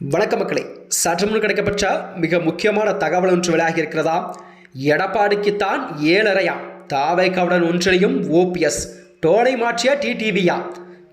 வணக்க மக்களே. சற்று முன் கிடைக்கப்பட்ட மிக முக்கியமான தகவல் ஒன்று வெளியாகி இருக்கிறதா? எடப்பாடிக்குத்தான் ஏழரையா. தாவைக்காவுடன் ஒன்றிலையும் ஓபிஎஸ் டோனை மாற்றிய டிடிவியா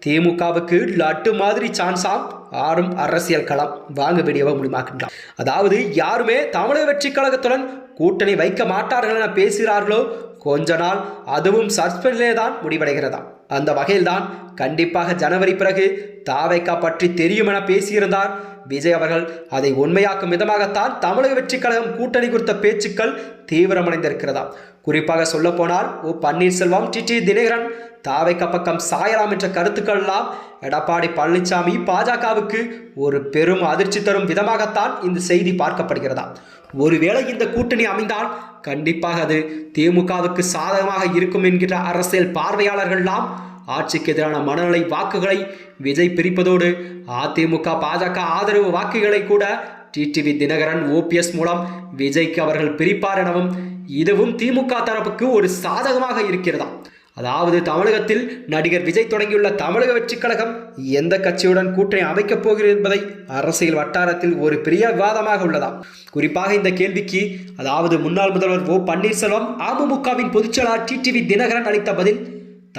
திமுகவுக்கு லட்டு மாதிரி சான்ஸாம் ஆடும் அரசியல் களம். வாங்க வீடியோவை முடிமாக்கின்றார் அதாவது யாருமே தமிழக வெற்றி கழகத்துடன் கூட்டணி வைக்க மாட்டார்கள் என பேசுகிறார்களோ கொஞ்ச நாள் அதுவும் சஸ்பெண்டிலே தான் முடிவடைகிறதா அந்த வகையில்தான் கண்டிப்பாக ஜனவரி பிறகு தாவைக்கா பற்றி தெரியும் என பேசியிருந்தார். விஜய் அவர்கள் அதை உண்மையாக்கும் விதமாகத்தான் தமிழக வெற்றிக் கழகம் கூட்டணி குறித்த பேச்சுக்கள் தீவிரமடைந்திருக்கிறதா? குறிப்பாக சொல்லப்போனால் O Panneerselvam T T Dhinakaran தாவைக்க பக்கம் சாயலாம் என்ற கருத்துக்கள் எல்லாம் எடப்பாடி பழனிசாமி பாஜகவுக்கு ஒரு பெரும் அதிர்ச்சி தரும் விதமாகத்தான் இந்த செய்தி பார்க்கப்படுகிறதா? ஒருவேளை இந்த கூட்டணி அமைந்தால் கண்டிப்பாக அது திமுகவுக்கு சாதகமாக இருக்கும் என்கிற அரசியல் பார்வையாளர்கள்லாம் ஆட்சிக்கு எதிரான மனநிலை வாக்குகளை விஜய் பிரிப்பதோடு அதிமுக பாஜக ஆதரவு வாக்குகளை கூட டிடிவி தினகரன் ஓபிஎஸ் மூலம் விஜய்க்கு அவர்கள் பிரிப்பார் எனவும் இதுவும் திமுக தரப்புக்கு ஒரு சாதகமாக இருக்கிறதா அதாவது தமிழகத்தில் நடிகர் விஜய் தொடங்கியுள்ள தமிழக வெற்றிக் கழகம் எந்த கட்சியுடன் கூட்டணி அமைக்கப் போகிறது என்பதை அரசியல் வட்டாரத்தில் ஒரு பெரிய விவாதமாக உள்ளதாம். குறிப்பாக இந்த கேள்விக்கு அதாவது முன்னாள் முதல்வர் ஓ பன்னீர்செல்வம் அமமுகவின் பொதுச்செயலாளர் டிடிவி தினகரன் அளித்த பதில்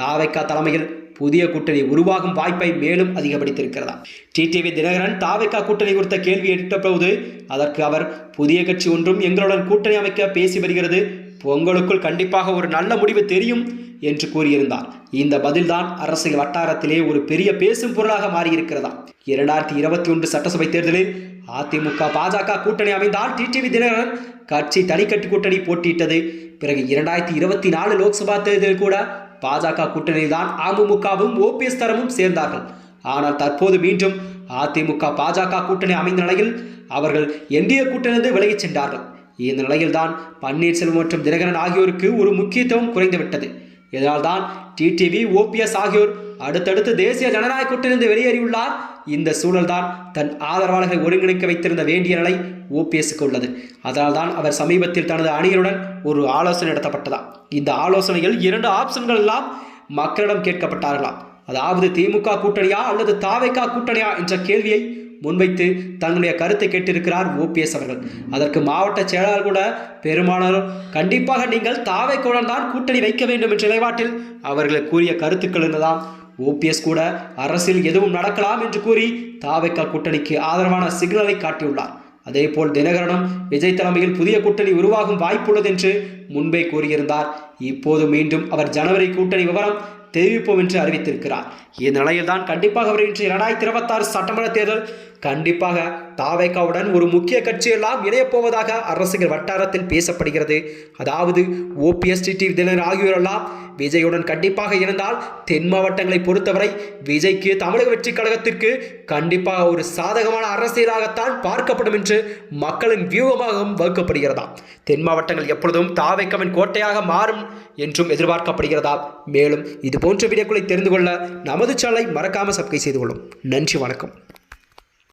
தாவைக்கா தலைமையில் புதிய கூட்டணி உருவாகும் வாய்ப்பை மேலும் அதிகப்படுத்தியிருக்கிறதா டிடிவி தினகரன் தாவைக்கா கூட்டணி குறித்த கேள்வி எடுத்தபோது அதற்கு அவர் புதிய கட்சி ஒன்றும் எங்களுடன் கூட்டணி அமைக்க பேசி வருகிறது உங்களுக்குள் கண்டிப்பாக ஒரு நல்ல முடிவு தெரியும் என்று கூறியிருந்தார். இந்த பதில்தான் அரசியல் வட்டாரத்திலே ஒரு பெரிய பேசும் பொருளாக மாறியிருக்கிறதா? இரண்டாயிரத்தி இருபத்தி ஒன்று சட்டசபை தேர்தலில் அதிமுக பாஜக கூட்டணி அமைந்தால் டிடிவி தினகரன் கட்சி தனிக்கட்டு கூட்டணி போட்டியிட்டது. பிறகு இரண்டாயிரத்தி இருபத்தி நாலு லோக்சபா தேர்தலில் கூட பாஜக கூட்டணியில் தான் அமமுகவும் ஓபிஎஸ் தரமும் சேர்ந்தார்கள். ஆனால் தற்போது மீண்டும் அதிமுக பாஜக கூட்டணி அமைந்த நிலையில் அவர்கள் என்டிஏ கூட்டணியிலிருந்து விலகிச் சென்றார்கள். இந்த நிலையில்தான் பன்னீர்செல்வம் மற்றும் தினகரன் ஆகியோருக்கு ஒரு முக்கியத்துவம் குறைந்துவிட்டது. இதனால்தான் டிடிவி ஓபிஎஸ் ஆகியோர் அடுத்தடுத்து தேசிய ஜனநாயக கூட்டிலிருந்து வெளியேறியுள்ளார். இந்த சூழல்தான் தன் ஆதரவாளர்களை ஒருங்கிணைக்க வைத்திருந்த வேண்டிய நிலை ஓபிஎஸ்க்கு உள்ளது. அதனால்தான் அவர் சமீபத்தில் தனது அணிகளுடன் ஒரு ஆலோசனை நடத்தப்பட்டதா. இந்த ஆலோசனையில் இரண்டு ஆப்ஷன்கள் எல்லாம் மக்களிடம் கேட்கப்பட்டார்களாம். அதாவது திமுக கூட்டணியா அல்லது தாவைக்கா கூட்டணியா என்ற கேள்வியை முன்வைத்து தங்களுடைய கருத்தை கேட்டிருக்கிறார் ஓபிஎஸ் அவர்கள். அதற்கு மாவட்ட செயலாளர் கூட பெரும்பாலானோர் கண்டிப்பாக நீங்கள் தாவைக்குடன் தான் கூட்டணி வைக்க வேண்டும் என்ற நிலைப்பாட்டில் அவர்கள் கூறிய கருத்துக்கள் என்னதாம்? ஓபிஎஸ் கூட அரசில் எதுவும் நடக்கலாம் என்று கூறி தாவைக்கா கூட்டணிக்கு ஆதரவான சிக்னலை காட்டியுள்ளார். அதேபோல் தினகரனும் விஜய் தலைமையில் புதிய கூட்டணி உருவாகும் வாய்ப்புள்ளது என்று முன்பே கூறியிருந்தார். இப்போது மீண்டும் அவர் ஜனவரி கூட்டணி விவரம் தெரிவிப்போம் என்று அறிவித்திருக்கிறார். இந்நிலையில் தான் கண்டிப்பாக அவர் இன்று இரண்டாயிரத்தி இருபத்தாறு சட்டமன்ற தேர்தல் கண்டிப்பாக தாவேக்காவுடன் ஒரு முக்கிய கட்சியெல்லாம் இணையப்போவதாக அரசுகள் வட்டாரத்தில் பேசப்படுகிறது. அதாவது ஓபிஎஸ் தினர் ஆகியோரெல்லாம் விஜயுடன் கண்டிப்பாக இருந்தால் தென் மாவட்டங்களை பொறுத்தவரை விஜய்க்கு தமிழக வெற்றி கழகத்திற்கு கண்டிப்பாக ஒரு சாதகமான அரசியலாகத்தான் பார்க்கப்படும் என்று மக்களின் வியூகமாகவும் வகுக்கப்படுகிறதா? தென் மாவட்டங்கள் எப்பொழுதும் தாவைக்கவின் கோட்டையாக மாறும் என்றும் எதிர்பார்க்கப்படுகிறதா? மேலும் இது போன்ற வீடியோக்களை தெரிந்து கொள்ள நமது சேனலை மறக்காமல் சப்ஸ்கிரைப் செய்து கொள்ளும். நன்றி வணக்கம்.